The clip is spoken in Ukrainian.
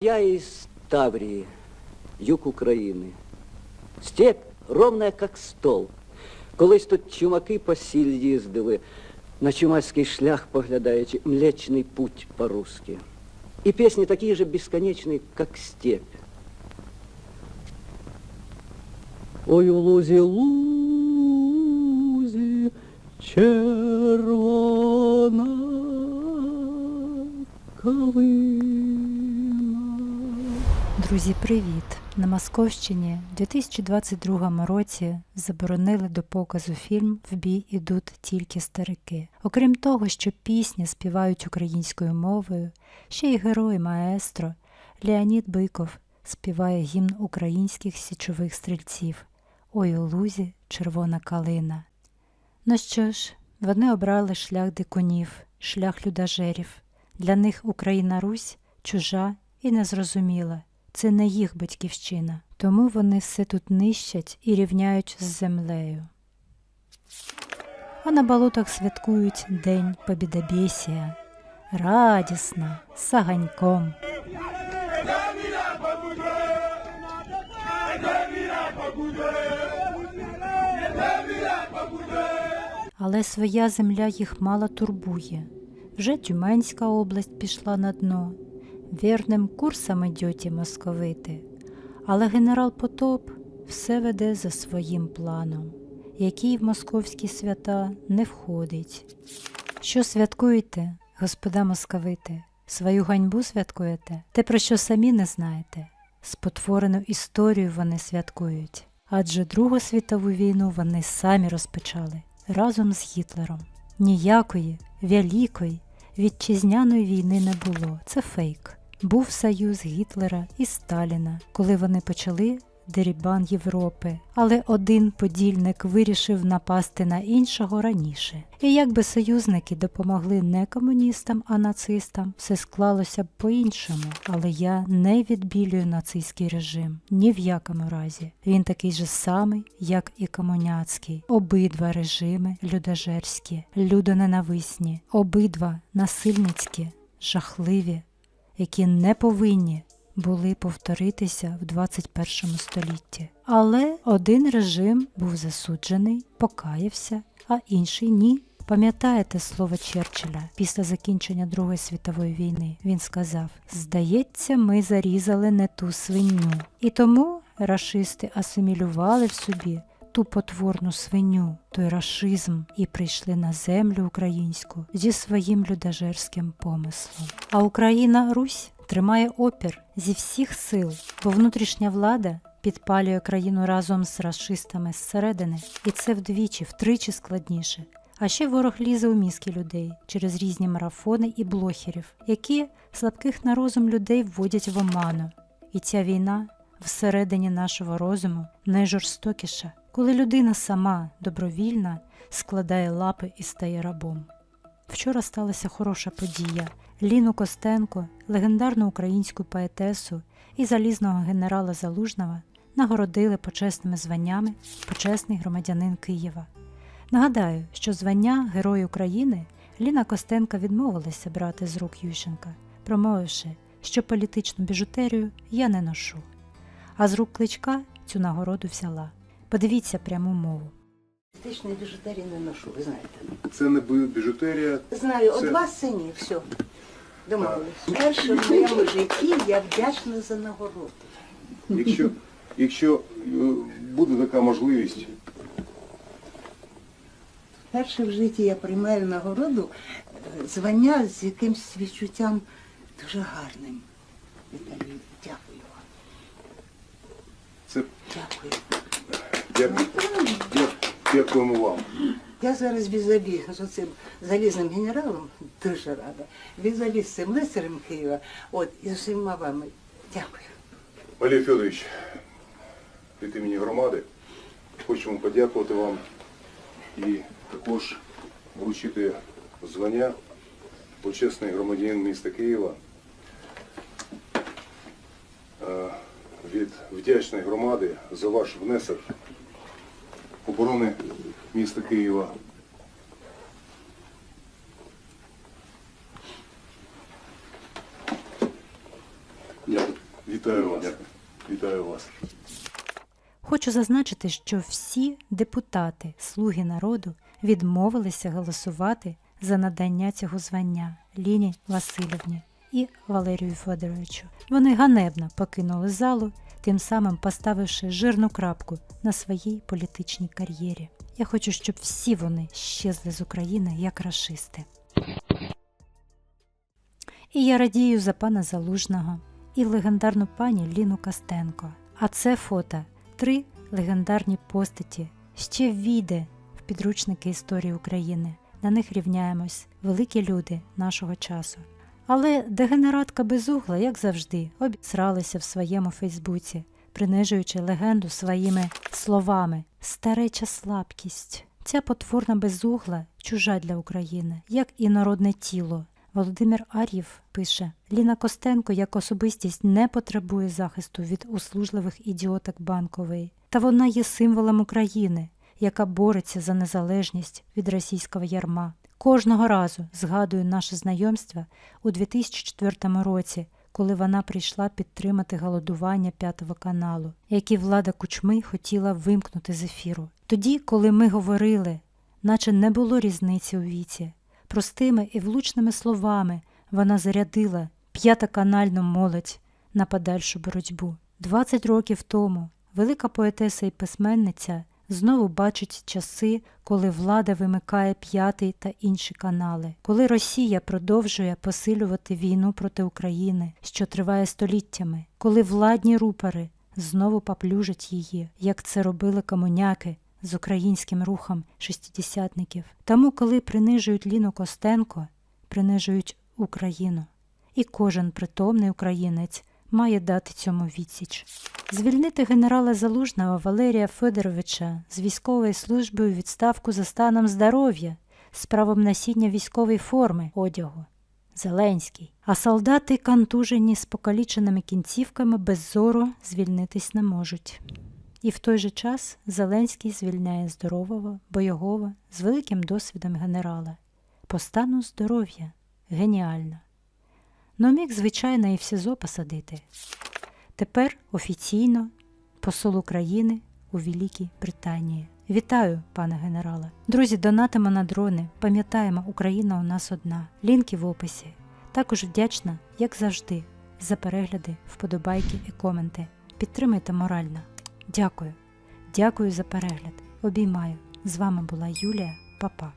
Я из Таврии, юг України. Степь ровная, как стол. Колись тут чумаки по сіль їздили, на чумацький шлях поглядаючи, млечний путь по-русски. І пісні такі же безконечні, як степь. Ой, у лузі, лузі, червона калина. Друзі, привіт! На Московщині в 2022 році заборонили до показу фільм В бій ідуть тільки старики. Окрім того, що пісні співають українською мовою, ще й герой маестро Леонід Биков співає гімн українських січових стрільців Ой у лузі червона калина. Ну що ж, вони обрали шлях дикунів, шлях людажерів. Для них Україна Русь чужа і незрозуміла. Це не їх батьківщина, тому вони все тут нищать і рівняють з землею. А на болотах святкують День Побідобєсія. Радісно, з саганьком. Але своя земля їх мало турбує. Вже Тюменська область пішла на дно. Вірним курсом ідете, московити. Але генерал Потоп все веде за своїм планом, який в московські свята не входить. Що святкуєте, господа московити? Свою ганьбу святкуєте? Те, про що самі не знаєте. Спотворену історію вони святкують. Адже Другу світову війну вони самі розпочали разом з Гітлером. Ніякої великої вітчизняної війни не було. Це фейк. Був союз Гітлера і Сталіна, коли вони почали дерібан Європи, але один подільник вирішив напасти на іншого раніше. І якби союзники допомогли не комуністам, а нацистам, все склалося б по-іншому. Але я не відбілюю нацистський режим ні в якому разі. Він такий же самий, як і комуняцький. Обидва режими людожерські, людоненависні, обидва насильницькі, жахливі, які не повинні були повторитися в 21 столітті. Але один режим був засуджений, покаявся, а інший ні. Пам'ятаєте слово Черчилля після закінчення Другої світової війни? Він сказав: Здається, ми зарізали не ту свиню. І тому рашисти асимілювали в собі ту потворну свиню, той рашизм, і прийшли на землю українську зі своїм людожерським помислом. А Україна Русь тримає опір зі всіх сил, бо внутрішня влада підпалює країну разом з расистами зсередини, і це вдвічі, втричі складніше. А ще ворог лізе у мізки людей через різні марафони і блохерів, які слабких на розум людей вводять в оману. І ця війна всередині нашого розуму найжорстокіша, коли людина сама добровільна складає лапи і стає рабом. Вчора сталася хороша подія. Ліну Костенко, легендарну українську поетесу і залізного генерала Залужного нагородили почесними званнями почесний громадянин Києва. Нагадаю, що звання Герой України Ліна Костенка відмовилася брати з рук Ющенка, промовивши, що політичну біжутерію я не ношу. А з рук кличка цю нагороду взяла. Подивіться пряму мову. Політичної біжутерії не ношу, ви знаєте. Це не бі- біжутерія. Знаю, Це- от вас це ні, все. Домовились. Перше в моєму житті я вдячна за нагороду. Якщо, якщо е, буде така можливість, Перше в житті я приймаю нагороду, е, звання з якимсь відчуттям дуже гарним. Віталій, дякую вам. це Дякую. Дякуємо вам. Я зараз візаві з оцим залізним генералом дуже рада. Візаві з цим лицарем Києва. От, і з усіма вами. Дякую. Валерій Федорович, від імені громади хочемо подякувати вам і також вручити звання почесний громадянин міста Києва е, від вдячної громади за ваш внесок оборони міста Києва. Дякую. Вітаю вас. Вітаю вас. Хочу зазначити, що всі депутати Слуги народу відмовилися голосувати за надання цього звання Ліні Васильівні і Валерію Федоровичу. Вони ганебно покинули залу, тим самим поставивши жирну крапку на своїй політичній кар'єрі. Я хочу, щоб всі вони щезли з України як рашисти. І я радію за пана Залужного і легендарну пані Ліну Костенко. А це фото три легендарні постаті ще війде в підручники історії України. На них рівняємось великі люди нашого часу. Але дегенератка безугла, як завжди, обісралася в своєму Фейсбуці, принижуючи легенду своїми словами стареча слабкість. Ця потворна безугла чужа для України, як і народне тіло. Володимир Ар'єв пише: Ліна Костенко як особистість не потребує захисту від услужливих ідіоток банкової, та вона є символом України, яка бореться за незалежність від російського ярма. Кожного разу згадую наше знайомство у 2004 році, коли вона прийшла підтримати голодування п'ятого каналу, який влада кучми хотіла вимкнути з ефіру. Тоді, коли ми говорили, наче не було різниці у віці, простими і влучними словами вона зарядила п'ятиканальну молодь на подальшу боротьбу. 20 років тому велика поетеса і письменниця знову бачить часи, коли влада вимикає п'ятий та інші канали, коли Росія продовжує посилювати війну проти України, що триває століттями, коли владні рупори знову поплюжать її, як це робили комуняки з українським рухом шестидесятників. Тому, коли принижують Ліну Костенко, принижують Україну. І кожен притомний українець має дати цьому відсіч. Звільнити генерала Залужного Валерія Федоровича з військової служби у відставку за станом здоров'я з правом носіння військової форми одягу. Зеленський. А солдати, контужені з покаліченими кінцівками без зору, звільнитись не можуть. І в той же час Зеленський звільняє здорового, бойового, з великим досвідом генерала. По стану здоров'я. Геніально. Ну міг, звичайно, і в СІЗО посадити. Тепер офіційно посол України у Великій Британії. Вітаю, пане генерале. Друзі, донатимо на дрони. Пам'ятаємо, Україна у нас одна. Лінки в описі. Також вдячна, як завжди, за перегляди, вподобайки і коменти. Підтримайте морально. Дякую. Дякую за перегляд. Обіймаю. З вами була Юлія. Па-па.